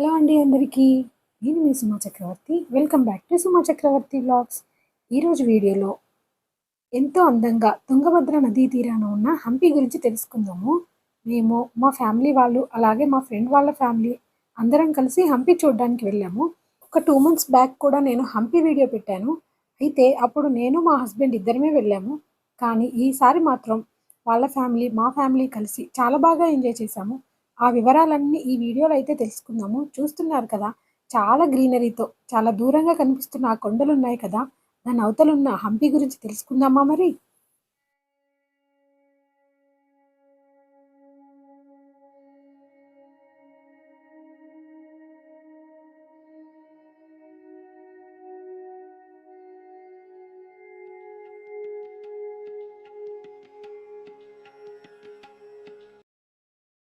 Hello అండి అందరికీ నేను మీ Suma Chakravarthy. Welcome back to Suma Chakravarthy blogs ఈరోజు వీడియోలో ఎంతో అందంగా తుంగభద్ర నదీ తీరాన ఉన్న హంపి గురించి తెలుసుకుందాము. మేము మా ఫ్యామిలీ వాళ్ళు అలాగే మా ఫ్రెండ్ వాళ్ళ ఫ్యామిలీ అందరం కలిసి హంపి చూడడానికి వెళ్ళాము. ఒక టూ మంత్స్ బ్యాక్ కూడా నేను హంపి వీడియో పెట్టాను. అయితే అప్పుడు నేను మా హస్బెండ్ ఇద్దరమే వెళ్ళాము. కానీ ఈసారి మాత్రం వాళ్ళ ఫ్యామిలీ మా ఫ్యామిలీ కలిసి చాలా బాగా ఎంజాయ్ చేశాము. ఆ వివరాలన్నీ ఈ వీడియోలో అయితే తెలుసుకుందాము. చూస్తున్నారు కదా చాలా గ్రీనరీతో చాలా దూరంగా కనిపిస్తున్న ఆ కొండలు ఉన్నాయి కదా దాని అవతలున్న హంపి గురించి తెలుసుకుందామా మరి?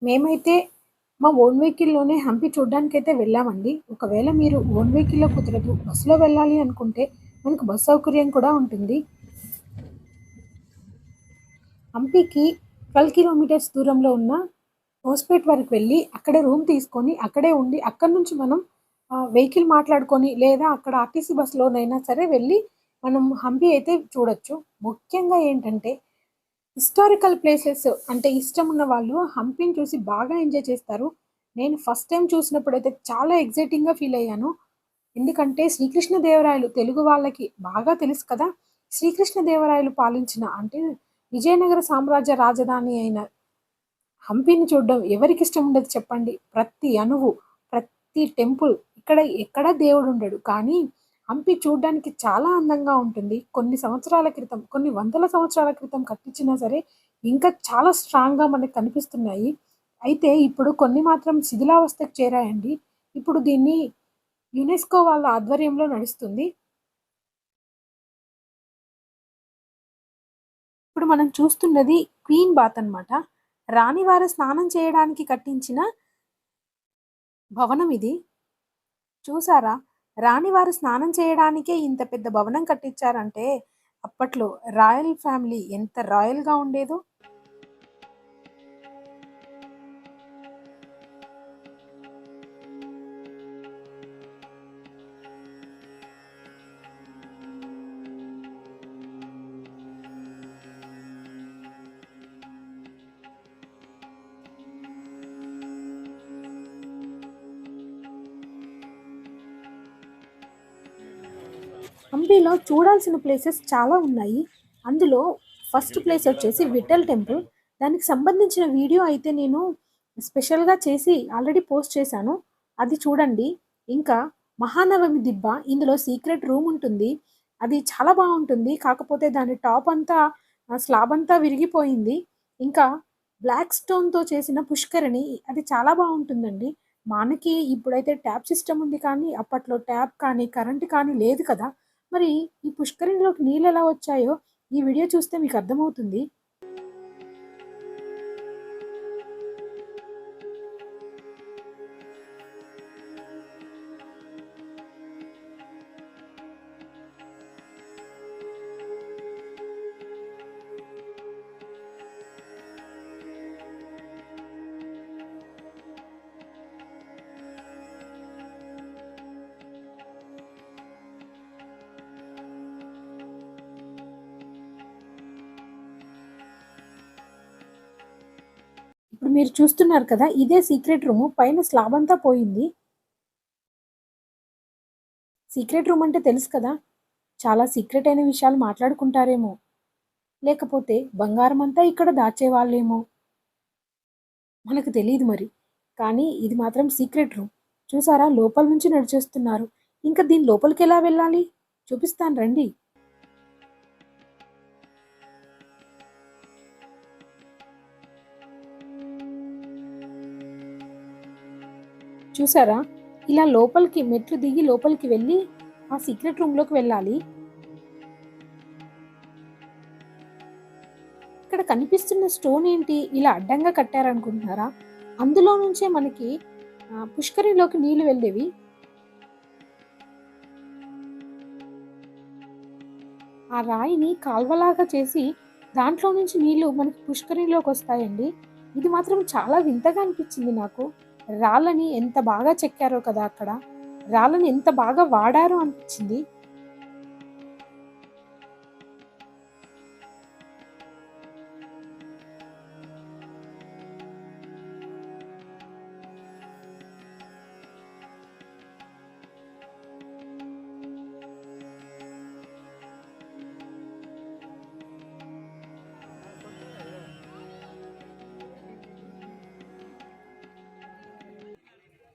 మేమైతే మా ఓన్ వెహికల్లోనే హంపి చూడడానికి అయితే వెళ్ళామండి. ఒకవేళ మీరు ఓన్ వెహికల్లో కుదరదు బస్సులో వెళ్ళాలి అనుకుంటే మనకు బస్ సౌకర్యం కూడా ఉంటుంది. హంపికి ట్వెల్వ్ కిలోమీటర్స్ దూరంలో ఉన్న హోస్పేట్ వరకు వెళ్ళి అక్కడే రూమ్ తీసుకొని అక్కడే ఉండి అక్కడ నుంచి మనం వెహికల్ మాట్లాడుకొని లేదా అక్కడ ఆర్టీసీ బస్సులోనైనా సరే వెళ్ళి మనం హంపి అయితే చూడొచ్చు. ముఖ్యంగా ఏంటంటే హిస్టారికల్ ప్లేసెస్ అంటే ఇష్టం ఉన్న వాళ్ళు హంపిని చూసి బాగా ఎంజాయ్ చేస్తారు. నేను ఫస్ట్ టైం చూసినప్పుడు అయితే చాలా ఎగ్జైటింగ్గా ఫీల్ అయ్యాను. ఎందుకంటే శ్రీకృష్ణదేవరాయలు తెలుగు వాళ్ళకి బాగా తెలుసు కదా. శ్రీకృష్ణదేవరాయలు పాలించిన అంటే విజయనగర సామ్రాజ్య రాజధాని అయిన హంపిని చూడడం ఎవరికి ఇష్టం ఉండదు చెప్పండి. ప్రతి అణువు ప్రతి టెంపుల్ ఇక్కడ ఎక్కడ దేవుడు ఉండడు కానీ హంపి చూడడానికి చాలా అందంగా ఉంటుంది. కొన్ని సంవత్సరాల క్రితం కొన్ని వందల సంవత్సరాల క్రితం కట్టించినా సరే ఇంకా చాలా స్ట్రాంగ్గా మనకు కనిపిస్తున్నాయి. అయితే ఇప్పుడు కొన్ని మాత్రం శిథిలావస్థకు చేరాయండి. ఇప్పుడు దీన్ని యునెస్కో వాళ్ళ ఆధ్వర్యంలో నడుస్తుంది. ఇప్పుడు మనం చూస్తున్నది క్వీన్ బాత్ అనమాట రాణివారు స్నానం చేయడానికి కట్టించిన భవనం ఇది. చూసారా? రాణివారు స్నానం చేయడానికే ఇంత పెద్ద భవనం కట్టించారంటే అప్పట్లో రాయల్ ఫ్యామిలీ ఎంత రాయల్గా ఉండేదో. హంపీలో చూడాల్సిన ప్లేసెస్ చాలా ఉన్నాయి. అందులో ఫస్ట్ ప్లేస్ వచ్చేసి విఠల్ టెంపుల్ దానికి సంబంధించిన వీడియో అయితే నేను స్పెషల్గా చేసి ఆల్రెడీ పోస్ట్ చేశాను. అది చూడండి. ఇంకా మహానవమి దిబ్బ ఇందులో సీక్రెట్ రూమ్ ఉంటుంది. అది చాలా బాగుంటుంది. కాకపోతే దాని టాప్ అంతా స్లాబ్ అంతా విరిగిపోయింది. ఇంకా బ్లాక్ స్టోన్తో చేసిన పుష్కరిణి అది చాలా బాగుంటుందండి. మనకి ఇప్పుడైతే ట్యాప్ సిస్టమ్ ఉంది కానీ అప్పట్లో ట్యాప్ కానీ కరెంట్ కానీ లేదు కదా. మరి ఈ పుష్కరిణిలోకి నీళ్ళు ఎలా వచ్చాయో ఈ వీడియో చూస్తే మీకు అర్థమవుతుంది. ఇప్పుడు మీరు చూస్తున్నారు కదా ఇదే సీక్రెట్ రూమ్ పైన స్లాబ్ అంతా పోయింది. సీక్రెట్ రూమ్ అంటే తెలుసు కదా చాలా సీక్రెట్ అయిన విషయాలు మాట్లాడుకుంటారేమో. లేకపోతే బంగారం అంతా ఇక్కడ దాచేవాళ్ళేమో. మనకు తెలియదు మరి. కానీ ఇది మాత్రం సీక్రెట్ రూమ్ చూసారా? లోపల నుంచి నడిచేస్తున్నారు. ఇంకా దీని లోపలికి ఎలా వెళ్ళాలి? చూపిస్తాను రండి. చూసారా? ఇలా లోపలికి మెట్లు దిగి లోపలికి వెళ్ళి ఆ సీక్రెట్ రూమ్లోకి వెళ్ళాలి. ఇక్కడ కనిపిస్తున్న స్టోన్ ఏంటి? ఇలా అడ్డంగా కట్టారనుకుంటున్నారా? అందులో నుంచే మనకి పుష్కరిలోకి నీళ్ళు వెళ్ళేవి. ఆ రాయిని కాల్వలాగా చేసి దాంట్లో నుంచి నీళ్ళు మనకి పుష్కరిలోకి వస్తాయండి. ఇది మాత్రం చాలా వింతగా అనిపించింది నాకు. రాళ్ళని ఎంత బాగా చెక్కారో కదా అక్కడ. రాళ్ళని ఎంత బాగా వాడారో అనిపించింది.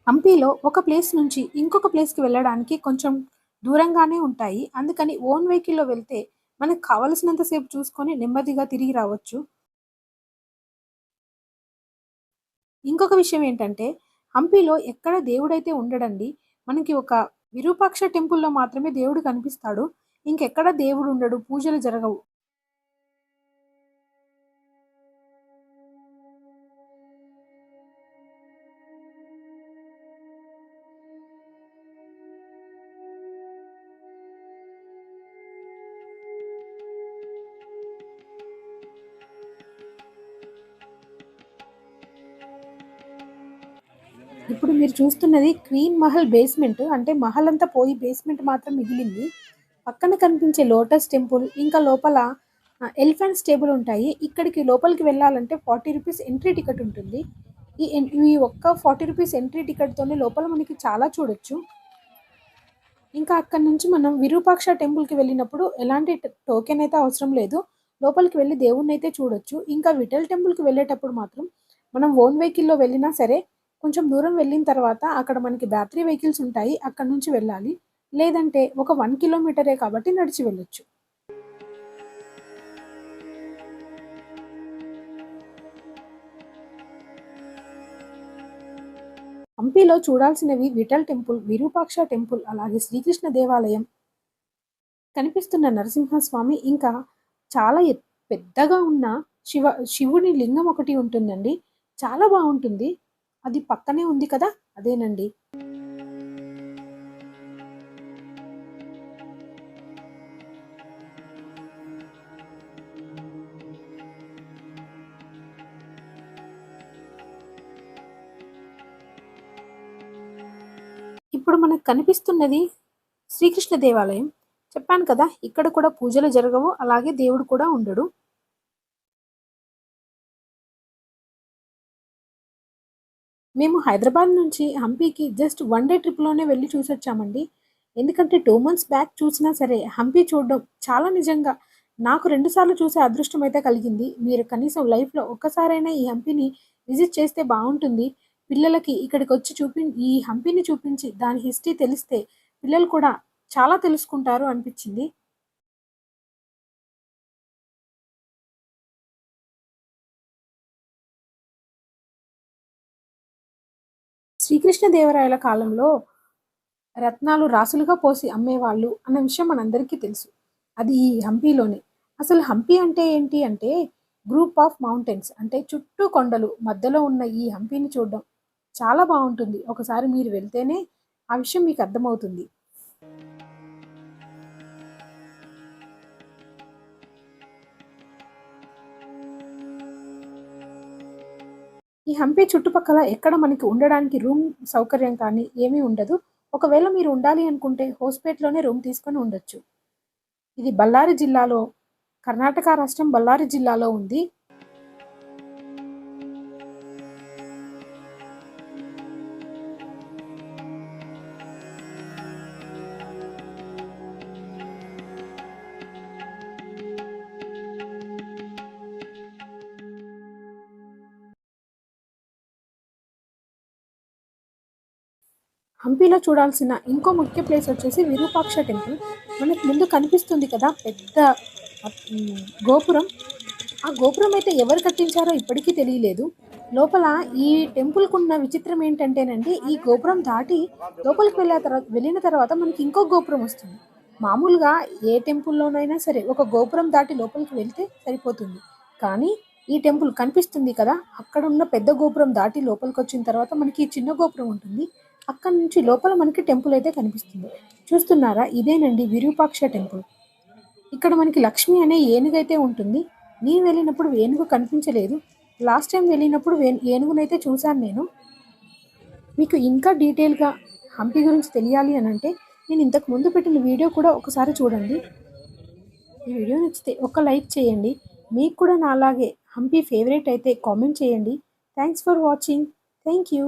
హంపీలో ఒక ప్లేస్ నుంచి ఇంకొక ప్లేస్కి వెళ్ళడానికి కొంచెం దూరంగానే ఉంటాయి. అందుకని ఓన్ వెహికల్లో వెళ్తే మనకు కావలసినంతసేపు చూసుకొని నెమ్మదిగా తిరిగి రావచ్చు. ఇంకొక విషయం ఏంటంటే హంపీలో ఎక్కడ దేవుడైతే ఉండడండి మనకి ఒక విరూపాక్ష టెంపుల్లో మాత్రమే దేవుడు కనిపిస్తాడు. ఇంకెక్కడ దేవుడు ఉండడు పూజలు జరగవు. ఇప్పుడు మీరు చూస్తున్నది క్వీన్ మహల్ బేస్మెంట్ అంటే మహల్ అంతా పోయి బేస్మెంట్ మాత్రం మిగిలింది. పక్కన కనిపించే లోటస్ టెంపుల్ ఇంకా లోపల ఎలిఫెంట్స్ టేబుల్ ఉంటాయి. ఇక్కడికి లోపలికి వెళ్ళాలంటే ఫార్టీ రూపీస్ ఎంట్రీ టికెట్ ఉంటుంది. ఈ ఈ ఒక్క ఫార్టీ రూపీస్ ఎంట్రీ టికెట్తోనే లోపల మనకి చాలా చూడొచ్చు. ఇంకా అక్కడ నుంచి మనం విరూపాక్ష టెంపుల్కి వెళ్ళినప్పుడు ఎలాంటి టోకెన్ అయితే అవసరం లేదు. లోపలికి వెళ్ళి దేవుణ్ణి అయితే చూడొచ్చు. ఇంకా విఠల్ టెంపుల్కి వెళ్ళేటప్పుడు మాత్రం మనం ఓన్ వెహికల్లో వెళ్ళినా సరే కొంచెం దూరం వెళ్ళిన తర్వాత అక్కడ మనకి బ్యాటరీ వెహికల్స్ ఉంటాయి అక్కడ నుంచి వెళ్ళాలి. లేదంటే ఒక వన్ కిలోమీటరే కాబట్టి నడిచి వెళ్ళొచ్చు. హంపీలో చూడాల్సినవి విఠల్ టెంపుల్ విరూపాక్ష టెంపుల్ అలాగే శ్రీకృష్ణ దేవాలయం. కనిపిస్తున్న నరసింహస్వామి ఇంకా చాలా ఎత్- పెద్దగా ఉన్న శివ శివుని లింగం ఒకటి ఉంటుందండి. చాలా బాగుంటుంది. అది పక్కనే ఉంది కదా అదేనండి. ఇప్పుడు మనకు కనిపిస్తున్నది శ్రీకృష్ణ దేవాలయం. చెప్పాను కదా ఇక్కడ కూడా పూజలు జరగవు అలాగే దేవుడు కూడా ఉండడు. మేము హైదరాబాద్ నుంచి హంపీకి జస్ట్ వన్ డే ట్రిప్లోనే వెళ్ళి చూసొచ్చామండి. ఎందుకంటే టూ మంత్స్ బ్యాక్ చూసినా సరే హంపీ చూడడం చాలా నిజంగా నాకు రెండుసార్లు చూసే అదృష్టం అయితే కలిగింది. మీరు కనీసం లైఫ్లో ఒక్కసారైనా ఈ హంపీని విజిట్ చేస్తే బాగుంటుంది. పిల్లలకి ఇక్కడికి వచ్చి చూపి ఈ హంపీని చూపించి దాని హిస్టరీ తెలిస్తే పిల్లలు కూడా చాలా తెలుసుకుంటారు అనిపించింది. శ్రీకృష్ణదేవరాయల కాలంలో రత్నాలు రాసులుగా పోసి అమ్మేవాళ్ళు అన్న విషయం మనందరికీ తెలుసు. అది ఈ హంపీలోనే. అసలు హంపీ అంటే ఏంటి అంటే గ్రూప్ ఆఫ్ మౌంటైన్స్ అంటే చుట్టూ కొండలు మధ్యలో ఉన్న ఈ హంపీని చూడడం. చాలా బాగుంటుంది. ఒకసారి మీరు వెళ్తేనే ఆ విషయం మీకు అర్థమవుతుంది. ఈ హంపి చుట్టుపక్కల ఎక్కడ మనకి ఉండడానికి రూమ్ సౌకర్యం కానీ ఏమీ ఉండదు. ఒకవేళ మీరు ఉండాలి అనుకుంటే హోస్పేట్లోనే రూమ్ తీసుకొని ఉండొచ్చు. ఇది బళ్ళారి జిల్లాలో కర్ణాటక రాష్ట్రం బళ్ళారి జిల్లాలో ఉంది. హంపీలో చూడాల్సిన ఇంకో ముఖ్య ప్లేస్ వచ్చేసి విరూపాక్ష టెంపుల్. మనకు ముందు కనిపిస్తుంది కదా పెద్ద గోపురం. ఆ గోపురం అయితే ఎవరు కట్టించారో ఇప్పటికీ తెలియలేదు. లోపల ఈ టెంపుల్కు ఉన్న విచిత్రం ఏంటంటేనండి ఈ గోపురం దాటి లోపలికి వెళ్ళిన తర్వాత వెళ్ళిన తర్వాత మనకి ఇంకో గోపురం వస్తుంది. మామూలుగా ఏ టెంపుల్లోనైనా సరే ఒక గోపురం దాటి లోపలికి వెళ్తే సరిపోతుంది. కానీ ఈ టెంపుల్ కనిపిస్తుంది కదా అక్కడ ఉన్న పెద్ద గోపురం దాటి లోపలికి వచ్చిన తర్వాత మనకి ఈ చిన్న గోపురం ఉంటుంది. అక్కడి నుంచి లోపల మనకి టెంపుల్ అయితే కనిపిస్తుంది. చూస్తున్నారా? ఇదేనండి విరూపాక్ష టెంపుల్. ఇక్కడ మనకి లక్ష్మి అనే ఏనుగు అయితే ఉంటుంది. నేను వెళ్ళినప్పుడు ఏనుగు కనిపించలేదు. లాస్ట్ టైం వెళ్ళినప్పుడు ఏనుగునైతే చూశాను నేను. మీకు ఇంకా డీటెయిల్గా హంపి గురించి తెలియాలి అని అంటే నేను ఇంతకు ముందు పెట్టిన వీడియో కూడా ఒకసారి చూడండి. ఈ వీడియో నచ్చితే ఒక లైక్ చేయండి. మీకు కూడా నాలాగే హంపి ఫేవరెట్ అయితే కామెంట్ చేయండి. Thanks for watching. Thank you.